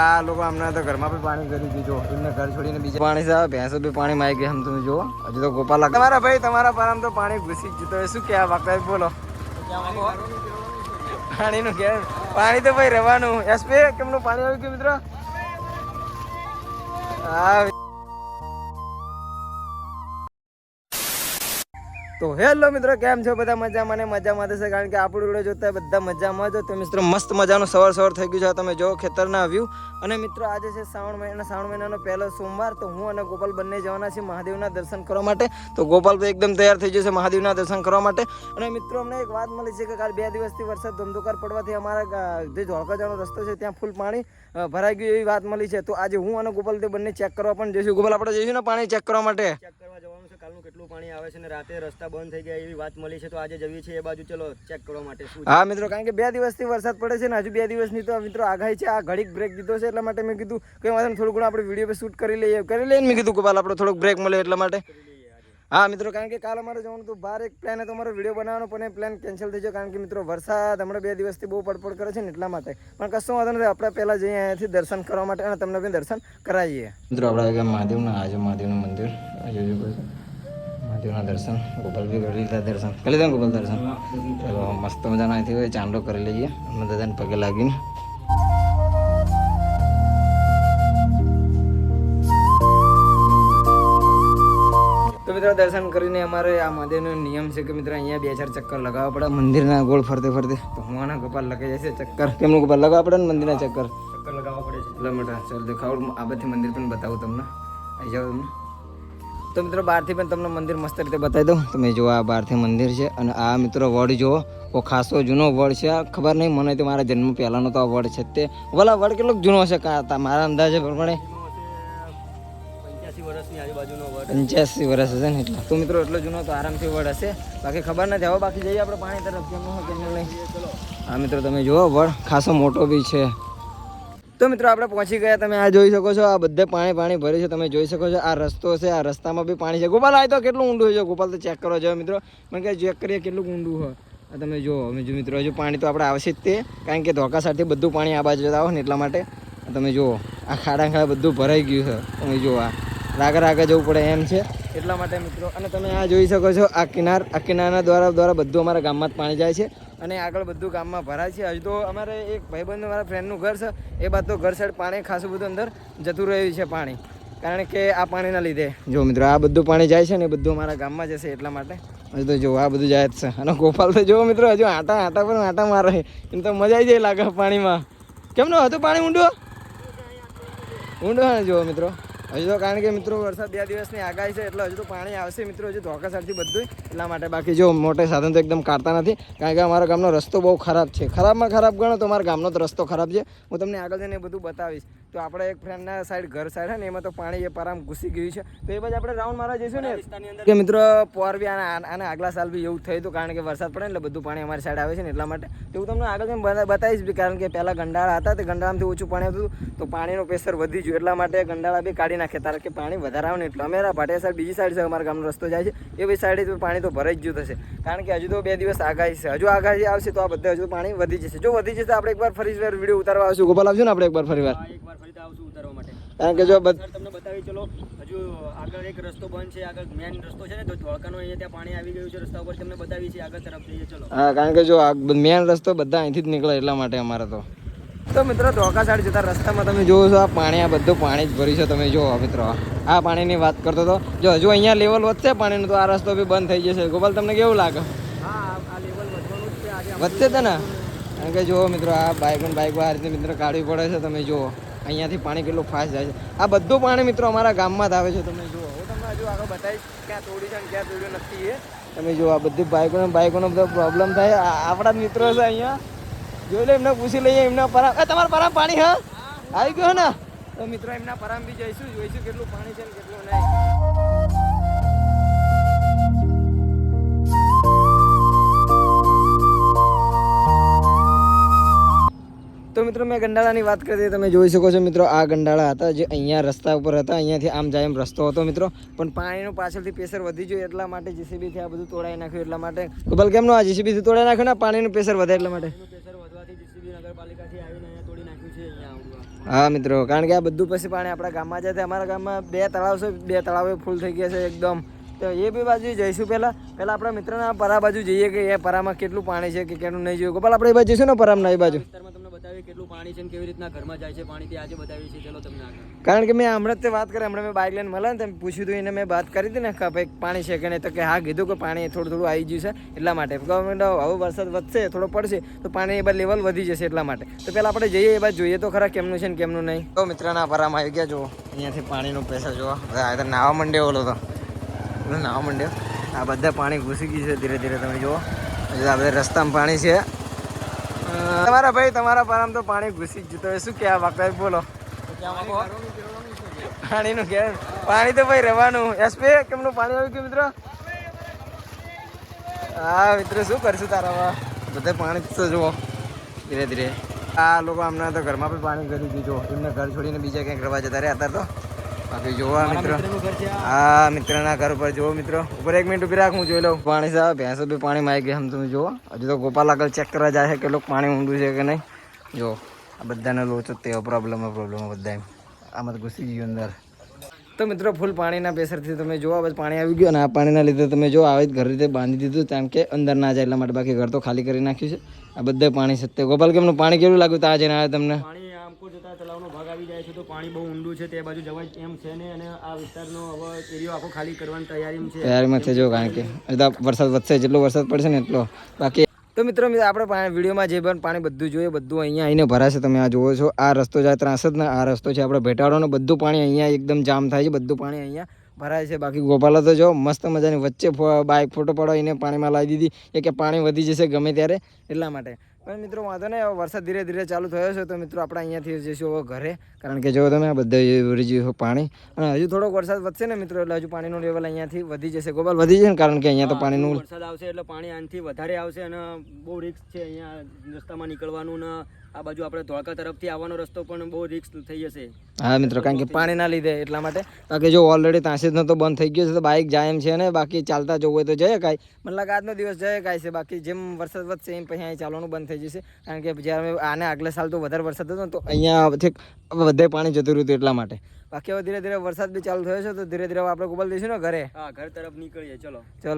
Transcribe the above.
આ લોકો હમણાં તો ઘરમાં પણ પાણી કરી દીધું. એમને ઘર છોડીને બીજા પાણી સાહેબ ભેંસો બી પાણી માં આવી ગયા તમે જુઓ. હજુ તો ગોપાલ તમારા ભાઈ, તમારા પરામ તો પાણી ઘૂસી જ જતો શું કહેવા બાપા બોલો. પાણીનું કે પાણી તો ભાઈ રહેવાનું એસપી કેમનું પાણી આવ્યું કે મિત્ર? હા તો હેલો મિત્રો, કેમ છો? બધા મજામાં ને મજામાં થશે કારણ કે આપણું વીડિયો જોતા બધા મજામાં જ તો મિત્રો, મસ્ત મજાનો સવાર સવાર થઈ ગયું છે. તમે જો ખેતરના વ્યૂ અને મિત્રો, આજે છે શ્રાવણ મહિના, શ્રાવણ મહિનાનો પહેલો સોમવાર. તો હું અને ગોપાલ બંને જવાના છીએ મહાદેવના દર્શન કરવા માટે. તો ગોપાલ તો એકદમ તૈયાર થઈ જશે મહાદેવના દર્શન કરવા માટે. અને મિત્રો, અમને એક વાત મળી છે કે કાલ બે દિવસથી વરસાદ ધમધોકાર પડવાથી અમારા જે ધોળકા રસ્તો છે, ત્યાં ફૂલ પાણી ભરાઈ ગયું એવી વાત મળી છે. તો આજે હું અને ગોપાલ તે બંને ચેક કરવા પણ જઈશું. ગોપાલ, આપણે જઈશું ને પાણી ચેક કરવા માટે? ચેક કરવા કાલનું કેટલું પાણી આવે છે ને રાતે રસ્તા બંધ થઈ ગયા એવી વાત મળી છે તો આજે જવી છે એ બાજુ. ચલો ચેક કરવા માટે શું હા મિત્રો કારણ કે બે દિવસથી વરસાદ પડે છે ને હજુ બે દિવસની તો મિત્રો આગાહી છે આ ઘડીક બ્રેક દીધો છે એટલા માટે મેં કીધું કે વાંધો થોડું ઘણું આપણે વીડિયો શૂટ કરી લઈએ કરી લઈએ મેં કીધું કે આપણે થોડોક બ્રેક મળે એટલા માટે. હા મિત્રો કારણ કે કાલ અમારે જવાનું હતું બહાર એક પ્લાન હતો અમારો વીડિયો બનાવવાનો પણ એ પ્લાન કેન્સલ થઈ ગયો કારણ કે મિત્રો વરસાદ હમણાં બે દિવસથી બહુ પડપડ કરે છે ને એટલા માટે. પણ કશું વાંધો નથી આપણે પહેલાં જઈએ અહીંયાથી દર્શન કરવા માટે અને તમને બી દર્શન કરાવીએ. મિત્રો આપણે મહાદેવના આજે મહાદેવનું મંદિર મહાદેવના દર્શન ગોપાલ બી કરી લીધા દર્શન કરી લીધા ગોપાલ દર્શન ચલો મસ્ત મજાના અહીંથી હોય ચાંદો કરી લઈએ અમે દાદાને પગે લાગીને તો મિત્રો દર્શન કરીને અમારે આ મહાદેવનો નિયમ છે કે મિત્રો અહીંયા બે ચાર ચક્કર લગાવવા પડે મંદિરના ગોળ ફરતે ફરતે તો હું આના ગોપાલ લગાઈ જશે ચક્કર. કેમનું ગોપાલ લગાવવા પડે ને મંદિરના ચક્કર? ચક્કર લગાવવા પડે છે. કિલોમીટર ચાલ દેખાડું આ બધી મંદિર પણ બતાવું તમને. આવી જાઓ તમને. તો મિત્રો, બહારથી પણ તમને મંદિર મસ્ત રીતે બતાવી દઉં. તમે જુઓ આ બહારથી મંદિર છે અને આ મિત્રો વડ જુઓ, ઓ ખાસો જૂનો વડ છે. આ ખબર નહીં, મને તો મારા જન્મ પહેલાંનો તો આ વડ છે તે. ભલા વડ કેટલો જૂનો હશે કા મારા અંદાજે પ્રમાણે. પંચ્યાસી વર્ષ હશે ને એટલા. તો મિત્રો, એટલો જૂનો તો આરામથી વડ હશે. બાકી ખબર નથી. હવે બાકી જઈએ આપણે પાણી તરફ. કેમ નહીં. હા, મિત્રો, તમે જુઓ, વડ ખાસો મોટો બી છે. તો મિત્રો આપણે પહોંચી ગયા. તમે આ જોઈ શકો છો, આ બધે પાણી પાણી ભર્યું છે. તમે જોઈ શકો છો, આ રસ્તો છે, આ રસ્તામાં બી પાણી છે. ગોપાલ, આ તો કેટલું ઊંડું છે. ગોપાલ, તો ચેક કરવા જાવ મિત્રો, મને કે ચેક કરીએ કેટલું ઊંડું હોય. આ તમે જુઓ, અમે જો મિત્રો, હજુ પાણી તો આપણે આવશે જ તે. કારણ કે ધોકા સાથે બધું પાણી આ બાજુ આવો ને એટલા માટે. તમે જુઓ, આ ખાડા ખાડા બધું ભરાઈ ગયું છે. તમે જુઓ, આ રાગે રાગે જવું પડે એમ છે. એટલા માટે મિત્રો. અને તમે આ જોઈ શકો છો આ કિનાર. આ કિનારના દ્વારા દ્વારા બધું અમારા ગામમાં જ પાણી જાય છે. અને આગળ બધું ગામમાં ભરાય છે. હજુ તો અમારે એક ભાઈબંધ મારા ફ્રેન્ડનું ઘર છે. એ બાદ તો ઘર સાઈડ પાણી ખાસું બધું અંદર જતું રહ્યું છે પાણી. કારણ કે આ પાણીના લીધે. જો મિત્રો, આ બધું પાણી જાય છે ને બધું અમારા ગામમાં જશે એટલા માટે. હજુ તો જો, આ બધું જાય જ છે. અને ગોપાલ તો જો મિત્રો, હજુ આટા આટા પર આટા મારે. એમ તો મજા આવી જાય લાગે પાણીમાં. કેમનું હતું પાણી ઊંડું? ઊંડો ને જુઓ મિત્રો. હજુ તો કારણ કે મિત્રો વરસાદ બે દિવસની આગાહી છે, એટલે હજુ તો પાણી આવશે મિત્રો, હજુ ધોકા સાઈડથી બધું એટલા માટે બાકી જો મોટે સાધન તો એકદમ કાઢતા નથી. કારણ કે અમારા ગામનો રસ્તો બહુ ખરાબ છે. ખરાબમાં ખરાબ ગણો તો અમારા ગામનો તો રસ્તો ખરાબ છે. હું તમને આગળ જઈને બધું બતાવીશ. તો આપણે એક ફ્રેન્ડના સાઈડ ઘર સાઈડ હે ને એમાં તો પાણી એ પરામ ઘૂસી ગયું છે. તો એ બાજુ આપણે રાઉન્ડ મારવા જઈશું ને. કે મિત્રો પોર બી આના આને આગલા સાલ બી એવું થયું હતું કારણ કે વરસાદ પડે ને એટલે બધું પાણી અમારી સાઈડ આવે છે ને એટલા માટે. તો હું તમને આગળ બતાવીશ બી કારણ કે પહેલાં ગંડાળા હતા તે ગંડાળામાંથી ઓછું પાણી હતું. તો પાણીનો પ્રેશર વધી ગયું એટલા માટે ગંડાળા બી કાઢી નાખે કારણ કે પાણી વધારે આવે ને એટલે અમે ભાટિયા સાઈડ બીજી સાઈડ છે અમારા ગામનો રસ્તો જાય છે. એ બી સાઈડે પાણી તો ભરાઈ જ ગયું થશે. કારણ કે હજુ તો બે દિવસ આગાહી છે. હજુ આગાહી આવશે તો આ બધા હજુ પાણી વધી જશે. જો વધી જશે આપણે એકવાર ફરી વાર વીડિયો ઉતારવા આવશું. ગોપાલ આવશું ને આપણે એકવાર ફરી વાર ઉતારવા માટે. કારણ કે જો તમને બતાવી ચલો હજુ આગળ એક રસ્તો બંધ છે આગળ મેન રસ્તો છે ને તો ધોળકાનો અહીંયા ત્યાં પાણી આવી ગયું છે રસ્તા ઉપર તમને બતાવી છે આગળ તરફ જઈએ ચલો. હા કારણ કે જો આ મેન રસ્તો બધા અહીંથી જ નીકળે એટલા માટે અમારે તો. તો મિત્રો ધોકા સાઈડ જતા રસ્તામાં તમે જોવો છો આ પાણી આ બધું પાણી જ ભર્યું છે તમે જુઓ મિત્રો. આ પાણીની વાત કરતો હતો. જો હજુ અહીંયા લેવલ વધશે પાણીનું તો આ રસ્તો બી બંધ થઈ જશે. ગોપાલ તમને કેવું લાગે? વધશે તને ને? કારણ કે જુઓ મિત્રો આ બાઇક બાઇકો આ રીતે મિત્રો કાઢવી પડે છે તમે જુઓ. અહીંયાથી પાણી કેટલું ફાસ્ટ જાય છે. આ બધું પાણી મિત્રો અમારા ગામમાં જ આવે છે. તમે જુઓ. હું તમને હજુ આગળ બતાવીશ ક્યાં તોડી છે ને ક્યાં તોડ્યું નથી એ. તમે જુઓ આ બધી બાઇકોને બાઇકોનો બધો પ્રોબ્લેમ થાય. આપણા મિત્રો છે અહીંયા. જોઈ લો એમને પૂછી લઈએ એમના પરામ એ તમારા પરામ પાણી હા. આવી ગયો ને? તો મિત્રો એમના પરામ બી જઈશું જોઈશું કેટલું પાણી છે ને કેટલું નહીં. તો મિત્રો, મેં ગંડાળાની વાત કરી તમે જોઈ શકો છો મિત્રો, આ ગંડાળા હતા જે અહીંયા રસ્તા ઉપર હતા, અહીંયાથી આમ જાય એમ રસ્તો હતો મિત્રો. પણ પાણીનું પાછળથી પ્રેશર વધી ગયું એટલા માટે જીસીબીથી આ બધું તોડાઈ નાખ્યું એટલા માટે. ગોપાલ કેમનું આ જીસીબીથી તોડાઈ નાખ્યું ને? પાણીનું પ્રેશર વધે એટલા માટે. હા મિત્રો, કારણ કે આ બધું પછી પાણી આપણા ગામમાં જાય અમારા ગામમાં બે તળાવ છે, બે તળાવે ફૂલ થઈ ગયા છે એકદમ. તો એ બી બાજુ જઈશું પહેલાં. પહેલાં આપણા મિત્રના પરા બાજુ જઈએ કે એ પરામાં કેટલું પાણી છે કે કેટલું નહીં જોયું ગોપાલ, આપણે એ બાજુ જઈશું ને પરામના એ બાજુ? કેટલું પાણી છે કેવી રીતના ઘરમાં જાય છે, પાણી આજે બતાવી છે ચલો તમને કારણ કે મેં હમણાં તે વાત કરી, હમણાં મેં બાઇક લઈને મળ્યા ને તમે પૂછ્યું હતું એને મેં વાત કરી હતી ને કે ભાઈ પાણી છે કે નહીં? તો કે હા, કીધું કે પાણી થોડું થોડું આવી ગયું છે, એટલા માટે. ગવર્મેન્ટ હવે વરસાદ વધશે, થોડો પડશે, તો પાણી એ બાદ લેવલ વધી જશે એટલા માટે. તો પહેલાં આપણે જઈએ એ બાદ જોઈએ તો ખરા કેમનું છે ને કેમનું નહીં. તો મિત્રના પરામાં આવી ગયા, જુઓ. અહીંયાથી પાણીનું પ્રેશર જોવા તો નાવા માંડ્યો ઓલો તો. નાવા માંડ્યો આ બધા પાણી ઘૂસી ગયું છે ધીરે ધીરે, તમે જુઓ. આ બધા રસ્તામાં પાણી છે. તમારા ભાઈ, તમારા પરામાં તો પાણી ઘૂસી જ જતો શું કહેવા બાકી બોલો. પાણીનું કે પાણી તો ભાઈ રહેવાનું. એસપી કેમનું પાણી આવી ગયું મિત્રો? હા, મિત્રો, શું કરશું તારામાં બધે પાણી તો જુઓ. ધીરે ધીરે. આ લોકો હમણાં તો ઘરમાં પણ પાણી કરી દીધું. એમને ઘર છોડીને બીજા ક્યાંક રવા જતા રહ્યા. હતા તો બાકી જોવા મિત્રો. આ. મિત્રના ઘર ઉપર જુઓ મિત્રો. ઉપર એક મિનિટ ઊભી રાખ હું જોઈ લઉં. પાણી સાહેબ ભેંસો બી પાણીમાં આવી ગઈ આમ તમે જુઓ. હજુ તો ગોપાલ આગળ ચેક કરવા જાય છે કે લોકો પાણી ઊંડું છે કે નહીં. જો આ બધાને લોચો તેવો પ્રોબ્લેમ પ્રોબ્લેમ બધા એમ આમાં તો ઘૂસી ગયું અંદર. તો મિત્રો ફૂલ પાણીના પ્રેશરથી તમે જોવા બસ પાણી આવી ગયું અને આ પાણીના લીધે તમે જો આવી જ ઘર રીતે બાંધી દીધું તેમ કે અંદર ના જાય એટલા માટે બાકી ઘર તો ખાલી કરી નાખ્યું છે. આ બધા પાણી છે તે. ગોપાલ કેમનું પાણી કેવું લાગ્યું ત્યાં જઈને આવ્યા તમને? તળાવનો ભાગ આવી જાય છે તો પાણી બહુ ઊંડું છે તે બાજુ જવાય એમ છે ને અને આ વિસ્તારનો હવે એરિયો આખો ખાલી કરવાની તૈયારીમાં છે. તૈયારીમાં છે જો કારણ કે હજુ વરસાદ વધશે, જેટલો વરસાદ પડશે ને એટલો બાકી તો મિત્રો આપણે વિડીયોમાં જે પણ પાણી બધું જોઈએ, બધું અહીંયા આવીને ભરાશે તમે આ જુઓ છો, આ રસ્તો જાય ત્રાસ જ ને આ રસ્તો છે, આપણે ભેટાડોનો બધું પાણી અહીંયા એકદમ જામ થાય છે, બધું પાણી અહીંયા ભરાય છે. બાકી ગોપાલા તો જો મસ્ત મજાની વચ્ચે બાઇક ફોટો પડાવીને પાણીમાં લાવી દીધી કે પાણી વધી જશે ગમે ત્યારે એટલા માટે. પણ મિત્રો વાંધો નહીં વરસાદ ધીરે ધીરે ચાલુ થયો છે તો મિત્રો આપણે અહીંયાથી જઈશું હવે ઘરે. કારણ કે જો તમે આ બધા ભરી પાણી. અને હજુ થોડોક વરસાદ વધશે ને મિત્રો એટલે હજુ પાણીનું લેવલ અહીંયાથી વધી જશે. ગોપાલ વધી જશે ને? કારણ કે અહીંયા તો પાણીનું વરસાદ આવશે એટલે પાણી આનાથી વધારે આવશે અને બહુ રિસ્ક છે અહીંયા રસ્તામાં નીકળવાનું ને આ બાજુ આપણે ધોળકા તરફથી આવવાનો રસ્તો પણ બહુ રિસ્ક થઈ જશે. હા મિત્રો કારણ કે પાણીના લીધે એટલા માટે. બાકી જો ઓલરેડી તાંસી તો બંધ થઈ ગયો છે તો બાઇક જાય એમ છે ને બાકી ચાલતા જવું હોય તો જઈએ કાંઈ. મને લાગે આજનો દિવસ જઈએ કાંઈ છે બાકી જેમ વરસાદ વધશે એમ પછી અહીં ચાલવાનું બંધ થઈ જશે. કારણ કે જ્યારે આને આગલા સાલ તો વધારે વરસાદ હતો ને તો અહીંયા છેક બધે પાણી જતું રહ્યું હતું એટલા માટે. બાકી હવે ધીરે ધીરે વરસાદ બી ચાલુ થયો છે તો ધીરે ધીરે આપણે ગોપાલ દઈશું ને ઘરે. હા ઘર તરફ નીકળીએ ચલો. ચલો.